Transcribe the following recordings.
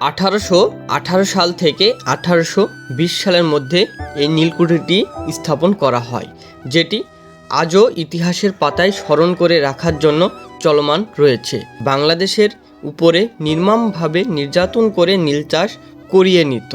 আঠারোশো আঠারো সাল থেকে আঠারোশো বিশ সালের মধ্যে এই নীলকুঠিটি স্থাপন করা হয়, যেটি আজও ইতিহাসের পাতায় স্মরণ করে রাখার জন্য চলমান রয়েছে। বাংলাদেশের উপরে নির্মমভাবে নির্যাতন করে নীল চাষ করিয়ে নিত।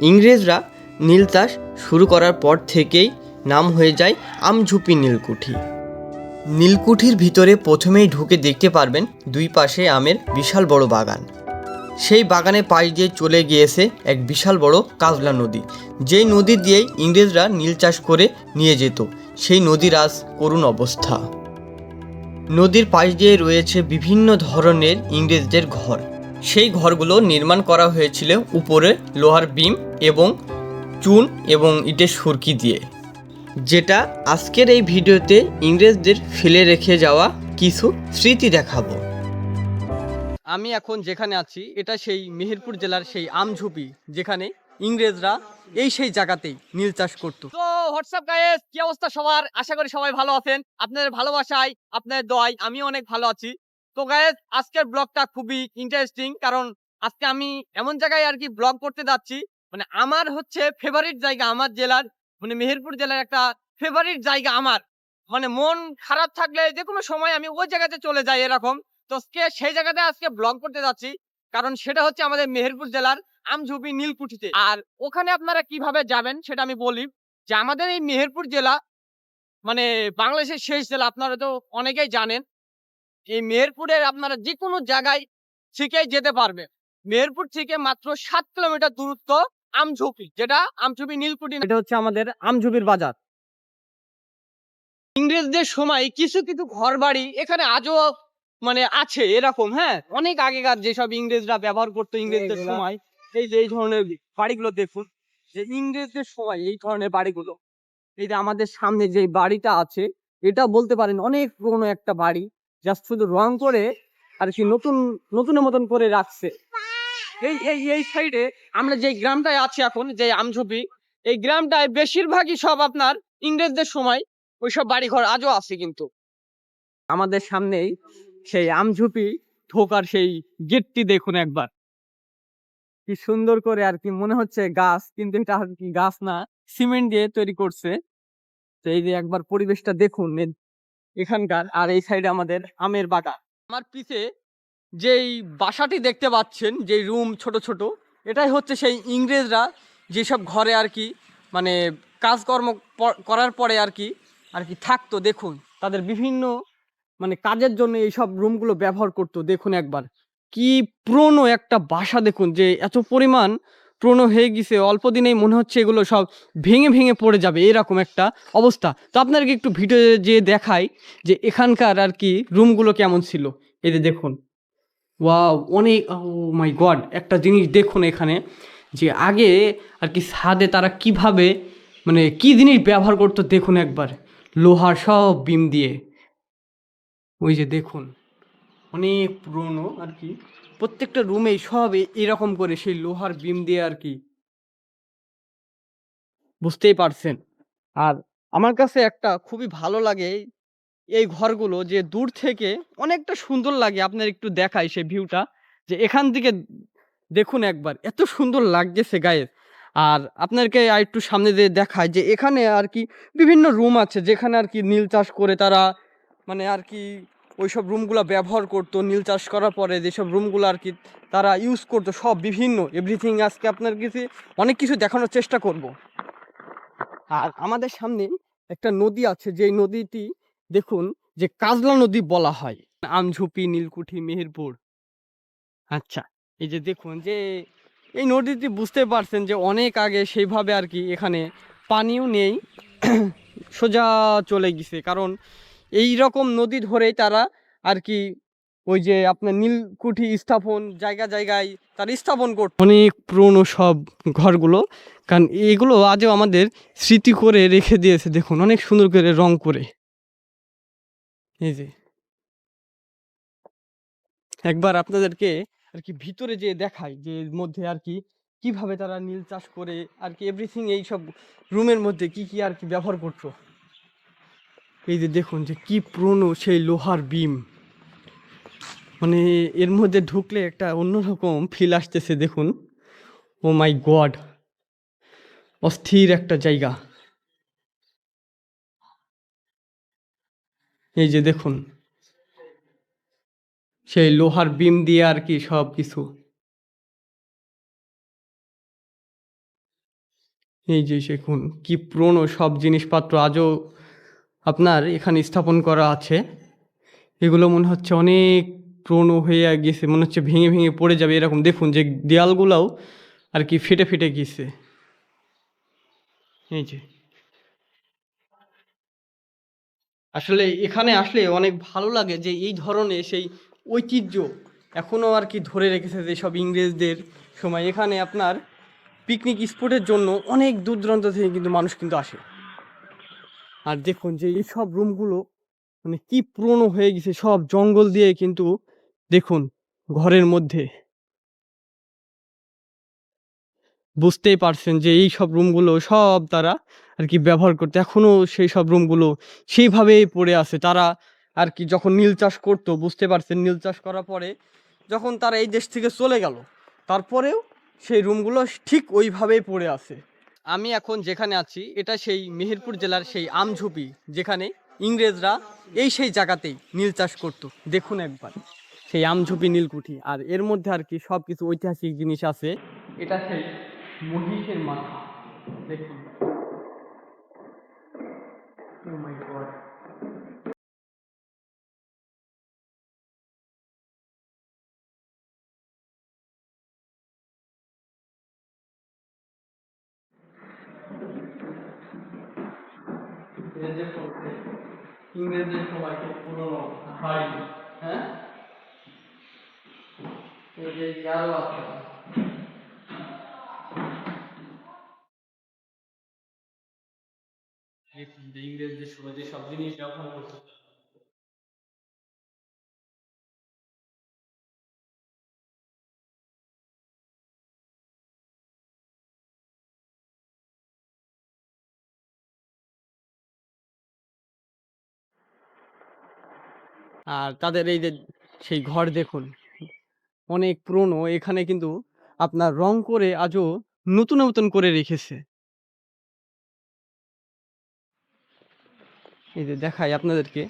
ইংরেজরা নীল চাষ শুরু করার পর থেকেই নাম হয়ে যায় আমঝুপি নীলকুঠি। নীলকুঠির ভিতরে প্রথমেই ঢুকে দেখতে পারবেন দুই পাশে আমের বিশাল বড় বাগান। সেই বাগানের পাশ দিয়ে চলে গিয়েছে এক বিশাল বড় কাজলা নদী। যেই নদী দিয়েই ইংরেজরা নীল চাষ করে নিয়ে যেত, সেই নদীর আজ করুণ অবস্থা। নদীর পাশ দিয়ে রয়েছে বিভিন্ন ধরনের ইংরেজদের ঘর। সেই ঘরগুলো নির্মাণ করা হয়েছিল উপরে লোহার বিম এবং চুন এবং ইটের সুরকি দিয়ে। যেটা আজকের এই ভিডিওতে ইংরেজদের ফেলে রেখে যাওয়া কিছু স্মৃতি দেখাবো। আমি এখন যেখানে আছি, এটা সেই মেহেরপুর জেলার সেই আমঝুপি, যেখানে ইংরেজরা এই সেই জায়গাতেই নীল চাষ করতো। তো হোয়াটসঅ্যাপ গাইস কি অবস্থা সবার? আশা করি সবাই ভালো আছেন। আপনাদের ভালোবাসায়, আপনাদের দোয়ায় আমি অনেক ভালো আছি। তো গাইস আজকের ব্লগটা খুবই ইন্টারেস্টিং কারণ আজকে আমি এমন জায়গায় আর কি ব্লগ করতে যাচ্ছি মানে আমার হচ্ছে ফেভারিট জায়গা আমার জেলার মানে মেহেরপুর জেলার একটা ফেভারিট জায়গা আমার। মানে মন খারাপ থাকলে যে কোনো সময় আমি ওই জায়গাতে চলে যাই এরকম। তো সেই জায়গাতে আজকে ব্লগ করতে যাচ্ছি। কারণ সেটা হচ্ছে আমাদের মেহেরপুর জেলার আমঝুপি নীলকুঠিতে। আর ওখানে আপনারা কীভাবে যাবেন সেটা আমি বলি যে আমাদের এই মেহেরপুর জেলা মানে বাংলাদেশের শেষ জেলা, আপনারা তো অনেকেই জানেন। এই মেহেরপুরের আপনারা যে কোনো জায়গায় থেকে যেতে পারবে মেহেরপুর থেকে মাত্র সাত কিলোমিটার দূরত্ব আমঝুপি, যেটা আমঝুপি নীলকুঠি এটা হচ্ছে আমাদের আমঝুপির বাজার। ইংরেজদের সময় কিছু কিছু ঘর বাড়ি এখানে আজও মানে আছে এরকম হ্যাঁ? অনেক আগেকার যেসব ইংরেজরা ব্যবহার করতো ইংরেজদের সময় এই যে এই ধরনের বাড়িগুলো দেখুন যে ইংরেজদের সময় এই ধরনের বাড়িগুলো এই যে আমাদের সামনে যে বাড়িটা আছে এটা বলতে পারেন অনেক পুরনো একটা বাড়ি জাস্ট শুধু রং করে আর কি নতুন নতুনের মতন করে রাখছে। এই এই এই সাইডে আমরা যে গ্রামটায় আছি এখন যে আমঝুপি এই গ্রামটায় বেশিরভাগই সব আপনার ইংরেজদের সময় ওইসব বাড়ি ঘর আজও আছে কিন্তু। আমাদের সামনেই সেই আমঝুপি ঢোকার সেই গেটটি দেখুন একবার। কি সুন্দর করে আর কি মনে হচ্ছে গাছ, কিন্তু এটা আর কি গাছ না, সিমেন্ট দিয়ে তৈরি করছে। তো এই যে একবার পরিবেশটা দেখুন এখানকার আর এই সাইডে আমাদের আমের বাগান। আমার পিছে যেই বাসাটি দেখতে পাচ্ছেন যে রুম ছোট ছোট, এটাই হচ্ছে সেই ইংরেজরা যেসব ঘরে আর কি মানে কাজকর্ম করার পরে আর কি আর কি থাকতো। দেখুন, তাদের বিভিন্ন মানে কাজের জন্য এইসব রুমগুলো ব্যবহার করতো। দেখুন একবার। কি পুরনো একটা বাসা দেখুন যে এত পরিমাণ পুরনো হয়ে গেছে। অল্প দিনেই মনে হচ্ছে এগুলো সব ভেঙে ভেঙে পড়ে যাবে। এরকম একটা অবস্থা। তো আপনাদেরকে একটু ভিডিও যে দেখাই যে এখানকার আর কি রুমগুলো কেমন ছিল। যে দেখুন। ওয়াও! অনেক মাই গড! একটা জিনিস দেখুন এখানে যে আগে আর কি ছাদে তারা কীভাবে মানে কি জিনিস ব্যবহার করতো দেখুন একবার। লোহার সব বিম দিয়ে। ওই যে দেখুন, অনেক পুরনো আর কি। প্রত্যেকটা রুমেই সব এরকম করে সেই লোহার বিম দিয়ে আর কি। বুঝতেই পারছেন? আর আমার কাছে একটা খুবই ভালো লাগে এই- ঘরগুলো যে দূর থেকে অনেকটা সুন্দর লাগে। আপনার একটু দেখাই সেই ভিউটা যে এখান থেকে দেখুন একবার, এত সুন্দর লাগতেছে গায়ে আর আপনাকে আর একটু সামনে দিয়ে দেখায় যে এখানে আর কি বিভিন্ন রুম আছে, যেখানে আর কি নীল চাষ করে তারা মানে আর কি ওইসব রুমগুলো ব্যবহার করতো, নীল চাষ করার পরে যেসব রুমগুলো আর কি তারা ইউজ করতো, সব বিভিন্ন এভরিথিং আজকে আপনার কিছু, অনেক কিছু দেখানোর চেষ্টা করব। আর আমাদের সামনে একটা নদী আছে, যেই নদীটি দেখুন, যে কাজলা নদী বলা হয়। আমঝুপি, নীলকুঠি, মেহেরপুর। আচ্ছা এই যে দেখুন যে এই নদীটি বুঝতে পারছেন যে অনেক আগে সেইভাবে আর কি এখানে পানিও নেই, সোজা চলে গেছে। কারণ এই রকম নদী ধরেই তারা আর কি ওই যে আপনার নীলকুঠি স্থাপন জায়গা জায়গায় তারা স্থাপন করত অনেক পুরনো সব ঘরগুলো। কারণ এগুলো আজও আমাদের স্মৃতি করে রেখে দিয়েছে, দেখুন অনেক সুন্দর করে রং করে। এই যে। একবার আপনাদেরকে আর কি ভিতরে যে দেখায় যে মধ্যে আর কি কীভাবে তারা নীল চাষ করে, আর কি এভরিথিং এই সব রুমের মধ্যে কি কি আর কি ব্যবহার করতো। এই যে দেখুন যে কি পুরনো সেই লোহার বিম। মানে এর মধ্যে ঢুকলে একটা অন্যরকম ফিল আসতেছে দেখুন। ও মাই গড অস্থির একটা জায়গা। এই যে দেখুন। সেই লোহার বিম দিয়ে আর কি সব কিছু। এই যে দেখুন, কি পুরনো সব জিনিসপত্র। আজও আপনার এখানে স্থাপন করা আছে। এগুলো মনে হচ্ছে অনেক পুরনো হয়ে গেছে মনে হচ্ছে ভেঙে ভেঙে পড়ে যাবে এরকম। দেখুন যে দেয়ালগুলোও আর কি ফেটে ফেটে গেছে এই যে। আসলে এখানে আসলে অনেক ভালো লাগে যে এই ধরনের সেই ঐতিহ্য এখনও আর কি ধরে রেখেছে যে সব ইংরেজদের সময়। এখানে আপনার পিকনিক স্পটের জন্য অনেক দূর দূরান্ত থেকে কিন্তু মানুষ কিন্তু আসে। আর দেখুন যে এই সব রুমগুলো মানে কি পুরনো হয়ে গেছে, সব জঙ্গল দিয়ে কিন্তু দেখুন ঘরের মধ্যে। বুঝতেই পারছেন যে এই সব রুমগুলো সব তারা আর কি ব্যবহার করতে। এখনও সেই সব রুমগুলো সেইভাবেই পড়ে আছে। তারা আর কি যখন নীল চাষ করতো, বুঝতে পারছেন? নীল চাষ করার পরে যখন তারা এই দেশ থেকে চলে গেল, তারপরেও সেই রুমগুলো ঠিক ওইভাবেই পড়ে আছে। আমি এখন যেখানে আছি, এটা সেই মেহেরপুর জেলার সেই আমঝুপি, যেখানে ইংরেজরা এই সেই জায়গাতেই নীল চাষ করতো। দেখুন একবার, সেই আমঝুপি নীলকুঠি। আর এর মধ্যে আর কি সব কিছু ঐতিহাসিক জিনিস আছে। এটা সেই মহিষের মাথা। দেখুন। Oh পক্ষে ইংরেজদের সময়কে পুরনো বাড়ি হ্যাঁ? এই যে আরও আছে। ইংরেজদের সময় যে সব জিনিস ব্যবহার করতো আর তাদের এই যে সেই ঘর দেখুন, অনেক পুরনো। এখানে কিন্তু আপনার রং করে আজও নতুন নতুন করে রেখেছে। এই যে দেখাই আপনাদেরকে।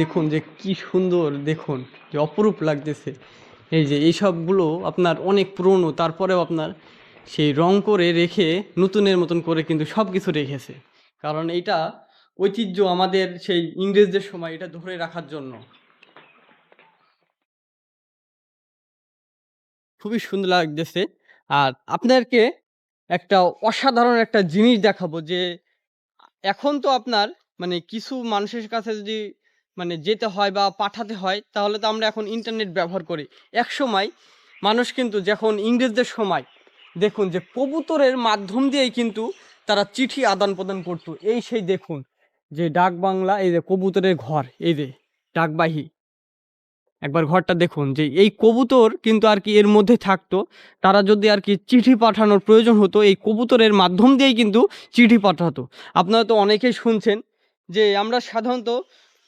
দেখুন যে কি সুন্দর, দেখুন যে অপরূপ লাগতেছে। এই যে এই সবগুলো আপনার অনেক পুরনো, তারপরেও আপনার সেই রং করে রেখে নতুনের মতন করে কিন্তু সব কিছু রেখেছে। কারণ এটা ঐতিহ্য আমাদের সেই ইংরেজদের সময় এটা ধরে রাখার জন্য। খুবই সুন্দর লাগতেছে। আর আপনাদেরকে একটা অসাধারণ একটা জিনিস দেখাবো যে এখন তো আপনার মানে কিছু মানুষের কাছে যদি মানে যেতে হয় বা পাঠাতে হয়, তাহলে তো আমরা এখন ইন্টারনেট ব্যবহার করি। এক সময় মানুষ কিন্তু যখন ইংরেজদের সময় দেখুন যে কবুতরের মাধ্যম দিয়েই কিন্তু তারা চিঠি আদান প্রদান করতো, এই সেই দেখুন যে ডাক বাংলা, এই যে কবুতরের ঘর, এই যে ডাকবাহী। একবার ঘরটা দেখুন যে এই কবুতর কিন্তু আর কি এর মধ্যে থাকতো, তারা যদি আর কি চিঠি পাঠানোর প্রয়োজন হতো, এই কবুতরের মাধ্যম দিয়েই কিন্তু চিঠি পাঠাতো। আপনারা তো অনেকেই শুনছেন যে আমরা সাধারণত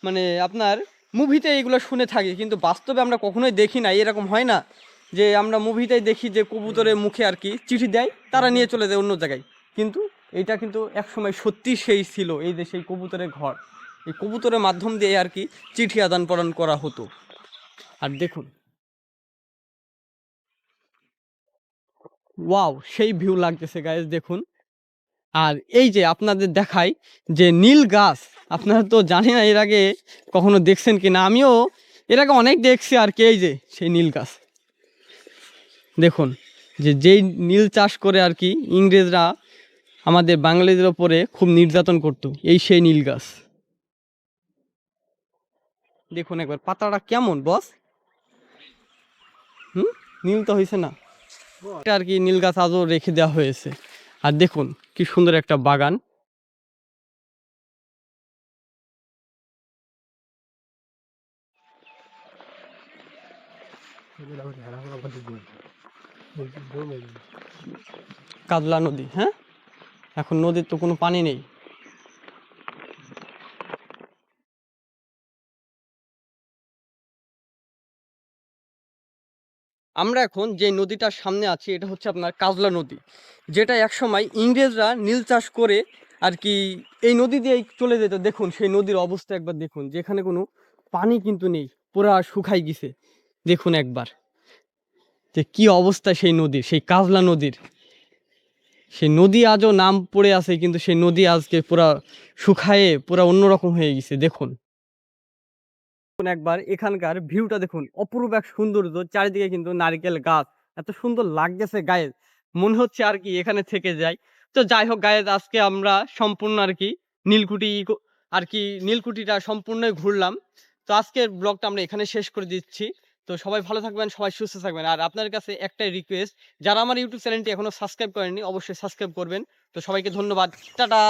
মানে আপনার মুভিতে এইগুলো শুনে থাকি, কিন্তু বাস্তবে আমরা কখনোই দেখি না এরকম হয় না যে আমরা মুভিতেই দেখি যে কবুতরের মুখে আর কি চিঠি দেয়, তারা নিয়ে চলে যায় অন্য জায়গায়। কিন্তু এটা কিন্তু একসময় সত্যি সেই ছিল, এই যে সেই কবুতরের ঘর। এই কবুতরের মাধ্যম দিয়ে আর কি চিঠি আদান প্রদান করা হতো। আর দেখুন। ওয়াও, সেই ভিউ লাগতেছে গায়ে দেখুন। আর এই যে আপনাদের দেখাই যে নীল গাছ আপনারা তো জানি না এর আগে কখনো দেখছেন কি না আমিও এর আগে অনেক দেখছি আর কি যে সেই নীল গাছ। দেখুন, যে যেই নীল চাষ করে আর কি ইংরেজরা আমাদের বাঙালিদের ওপরে খুব নির্যাতন করতো, এই সেই নীল গাছ। দেখুন একবার, পাতাটা কেমন, বস? হুম? নীল তো হয়েছে না। এটা আর কি নীল গাছ আজও রেখে দেওয়া হয়েছে। আর দেখুন, কি সুন্দর একটা বাগান। কাদলা নদী হ্যাঁ? এখন নদীর তো কোনো পানি নেই। আমরা এখন যে নদীটার সামনে আছি, এটা হচ্ছে আপনার কাজলা নদী, যেটা একসময় ইংরেজরা নীল চাষ করে আর কি এই নদী দিয়ে চলে যেত। দেখুন, সেই নদীর অবস্থা একবার দেখুন, যেখানে কোনো পানি কিন্তু নেই, পুরা শুকাই গেছে। দেখুন একবার। যে কি অবস্থা সেই নদীর, সেই কাজলা নদীর। সেই নদী আজও নাম পড়ে আছে, কিন্তু সেই নদী আজকে পুরা শুকায়ে পুরা অন্যরকম হয়ে গেছে, দেখুন। একবার, এখানকার ভিউটা দেখুন, অপরূপ এক সৌন্দর্য, চারিদিকে কিন্তু নারকেল গাছ, এত সুন্দর লাগতেছে গায়ে মনে হচ্ছে আর কি এখানে থেকে যাই। তো যাই হোক গায়ে আজকে আমরা সম্পূর্ণ আর কি নীলকুঠি কো- আর কি নীলকুঠিটা সম্পূর্ণই ঘুরলাম। তো আজকের ব্লগটা আমরা এখানে শেষ করে দিচ্ছি। তো সবাই ভালো থাকবেন, সবাই সুস্থ থাকবেন। আর আপনার কাছে একটাই রিকোয়েস্ট যারা আমার ইউটিউব চ্যানেলটি এখনও সাবস্ক্রাইব করেননি, অবশ্যই সাবস্ক্রাইব করবেন। তো সবাইকে ধন্যবাদ। টাটা!